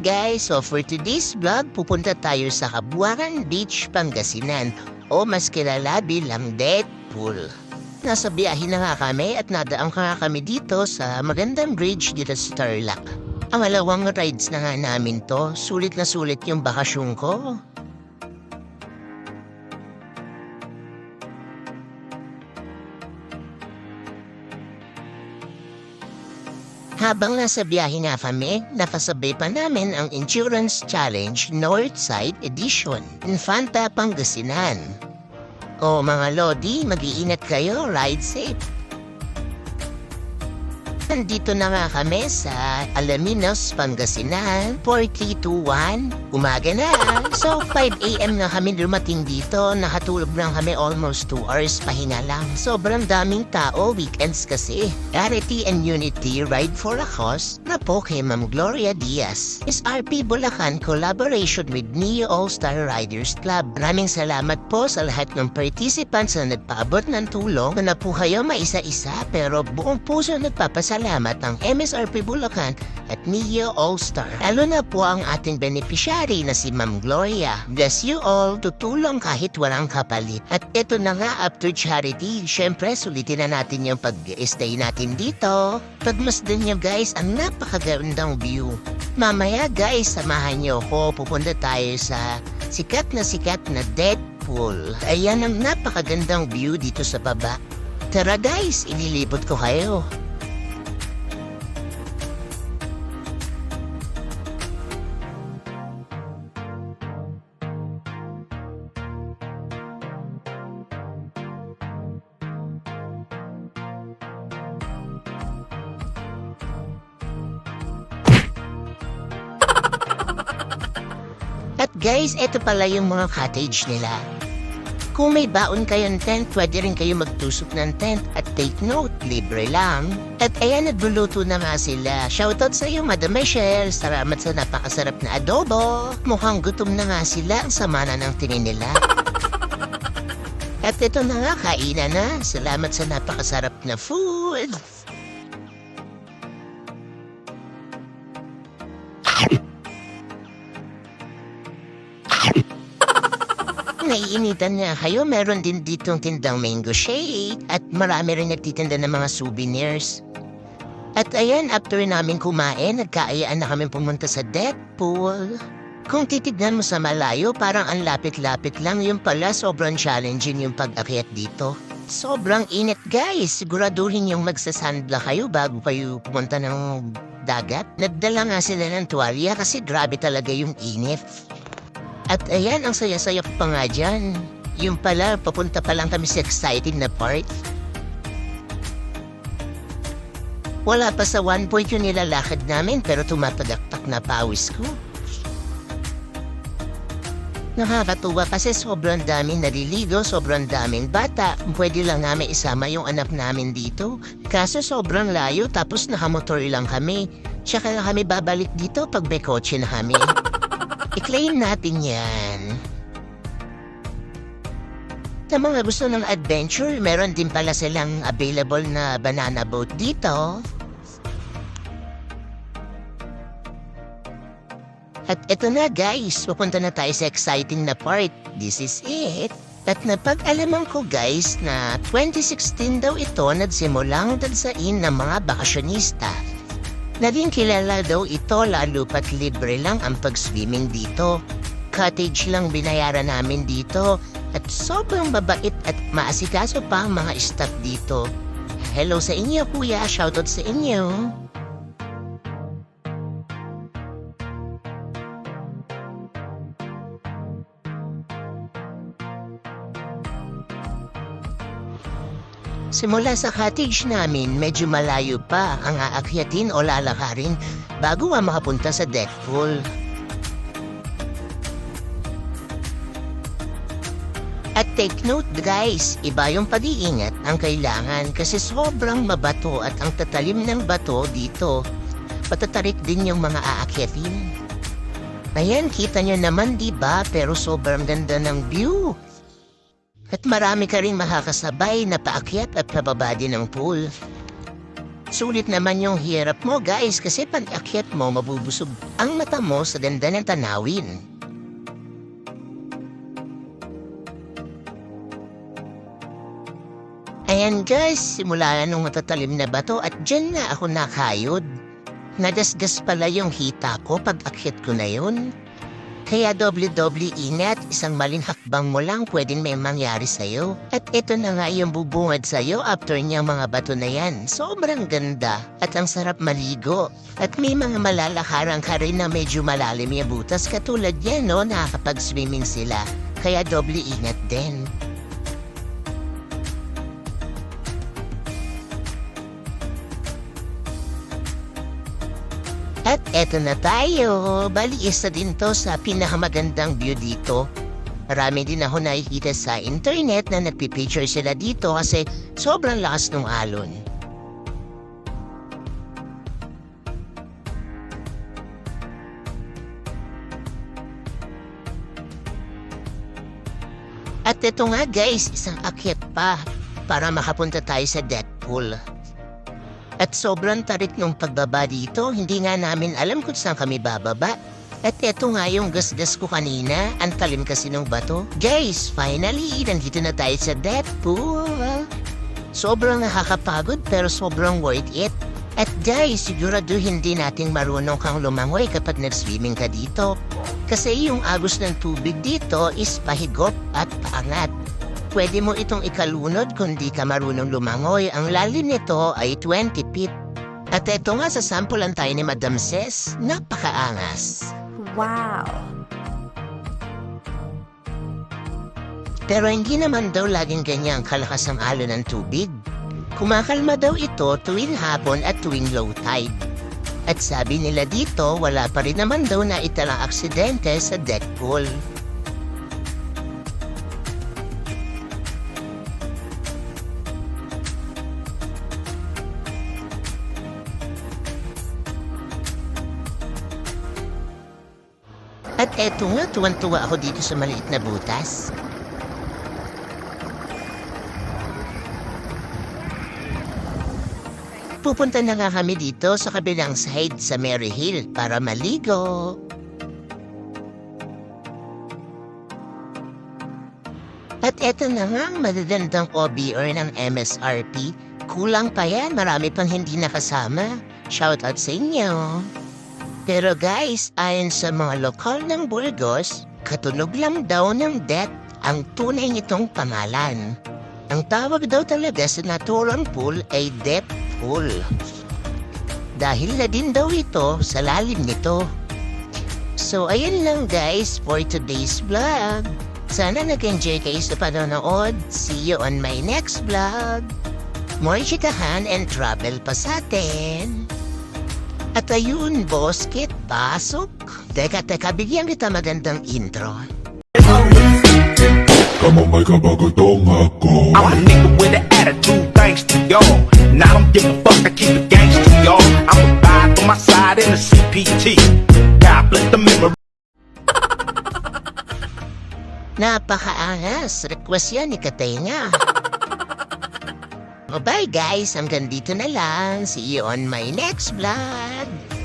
guys, so for today's vlog, pupunta tayo sa Kabuangan Beach, Pangasinan o mas kilala bilang Deadpool. Nasa biyahe na nga kami at nadaan ka nga kami dito sa magandang bridge dito sa Tarlac. Ang alawang rides na nga namin to, sulit na sulit yung bakasyon ko. Habang nasa biyahe nga kami, nakasabay pa namin ang Insurance Challenge Northside Edition, Infanta, Pangasinan. O mga Lodi, mag-iingat kayo, ride safe. Nandito na nga kami sa Alaminos, Pangasinan, 4321. Umaga na. So, 5 a.m. na kami dumating dito. Nakatulog lang kami almost 2 hours pahinga lang. Sobrang daming tao, weekends kasi. Charity and Unity Ride for a Cause na po kay Ma'am Gloria Diaz. SRP Bulacan collaboration with Neo All-Star Riders Club. Maraming salamat po sa lahat ng participants na nagpaabot ng tulong na po kayo maisa-isa pero buong puso nagpapasalamat ang MSRP Bulacan at Neo All-Star. Lalo na po ang ating beneficiary na si Ma'am Gloria. Bless you all, tutulong kahit walang kapalit. At ito na nga after charity, syempre sulitin na natin yung pag-stay natin dito. Pagmasdan nyo guys, ang napakagandang view. Mamaya guys, samahan nyo ko, pupunta tayo sa sikat na sikat na Deadpool. Ayan ang napakagandang view dito sa baba. Tara guys, inilibot ko kayo. At guys, eto pala yung mga cottage nila. Kung may baon kayong tent, pwede rin kayo magtusok ng tent at take note, libre lang. At ayan, nagluluto na nga sila. Shoutout sa iyo, Madam Michelle. Salamat sa napakasarap na adobo. Mukhang gutom na nga sila. Ang sama na ng tingin nila. At ito na nga, kainan na. Salamat sa napakasarap na food. Naiinitan nga kayo, meron din ditong tindang mango shake at marami rin nagtitinda ng mga souvenirs. At ayan, after namin kumain, nagkaayaan na kami pumunta sa Deadpool. Kung titignan mo sa malayo, parang ang lapit-lapit lang yung pala sobrang challenging yung pag-akyat dito. Sobrang init guys, siguraduhin yung magsasandla kayo bago kayo pumunta ng dagat. Nagdala nga sila ng tuwalya kasi grabe talaga yung init. At ayan, ang saya-saya pa nga dyan. Yung pala, papunta pa lang kami sa exciting na part. Wala pa sa one point yung nilalakad namin pero tumatagaktak na pawis ko. Nakakatuwa kasi sobrang daming naliligo, sobrang daming bata. Pwede lang namin isama yung anak namin dito. Kaso sobrang layo tapos nakamotor lang kami. Tsaka kami babalik dito pag may kotse na kami. I-claim natin yan. Sa mga gusto ng adventure, meron din pala silang available na banana boat dito. At eto na guys, pupunta na tayo sa exciting na part. This is it. At napag-alaman ko guys na 2016 daw ito nagsimulang dansain ng mga bakasyonista. Naging kilala daw ito lalo pat libre lang ang pag-swimming dito. Cottage lang binayaran namin dito at sobrang babait at maasikaso pa ang mga staff dito. Hello sa inyo kuya, shoutout sa inyo. Simula sa cottage namin, medyo malayo pa ang aakyatin o lalakarin bago nga makapunta sa deck pool. At take note guys, iba yung pag-iingat ang kailangan kasi sobrang mabato at ang tatalim ng bato dito. Patatarik din yung mga aakyatin. Ayan, kita nyo naman ba pero sobrang ganda ng view. At marami ka rin makakasabay na paakyat at pababa din ng pool. Sulit naman yung hirap mo guys kasi pag akyat mo mabubusog ang mata mo sa ganda ng tanawin. Ayan guys, simula nung matatalim na bato at dyan na ako nakayod. Nadasgas pala yung hita ko pag akyat ko na yun. Kaya doble-doble ingat, isang maling hakbang mo lang pwedeng may mangyari sa'yo. At ito na nga yung bubungad sa'yo after niyang mga bato na yan. Sobrang ganda at ang sarap maligo. At may mga malalakaran ka rin na medyo malalim yung butas katulad yan no, nakakapag-swimming sila. Kaya doble ingat din. Eto na tayo. Bali, isa din to sa pinakamagandang view dito. Marami din ako nakikita sa internet na nagpipicture sila dito kasi sobrang lakas ng alon. At ito nga guys, isang akyat pa para makapunta tayo sa Deadpool. At sobrang tarik nung pagbaba dito, hindi nga namin alam kung saan kami bababa. At eto nga yung gasgas ko kanina, ang talim kasi ng bato. Guys, finally, nandito na tayo sa Deadpool. Sobrang nakakapagod pero sobrang worth it. At guys, siguraduhin din nating marunong kang lumangoy kapag nag-swimming ka dito. Kasi yung agos ng tubig dito is pahigop at paangat. Pwede mo itong ikalunod kung di ka marunong lumangoy. Ang lalim nito ay 20 feet. At eto nga sa sampulan tayo ni Madam Ses, napakaangas. Wow. Pero hindi naman daw laging ganyan kalakas ang alon ng tubig. Kumakalma daw ito tuwing hapon at tuwing low tide. At sabi nila dito, wala pa rin naman daw na italang aksidente sa deck pool. At eto nga, tuwan-tuwa ako dito sa maliit na butas. Pupunta na nga kami dito sa kabilang side sa Mary Hill para maligo. At eto na nga ang madadandang OBR ng MSRP. Kulang pa yan, marami pang hindi nakasama. Shoutout sa inyo. Pero guys, ayon sa mga lokal ng Burgos, katunog lang daw ng death ang tunay nitong pangalan. Ang tawag daw talaga sa naturang pool ay death pool. Dahil na din daw ito sa lalim nito. So ayun lang guys for today's vlog. Sana nag-enjoy kayo sa panonood. See you on my next vlog. More chikahan and travel pa sa atin. At ayun, boss, kit, pasok. Teka, teka, bigyan kita magandang intro. Come on, may kabagatong ako I'm a nigga with an attitude, thanks to y'all. And I don't give a fuck, I keep it gangster, y'all. I'm a vibe on my side in the CPT. God bless the memory. Napakaangas. Request yan ni Katenga. Bye guys, hanggang dito na lang. See you on my next vlog.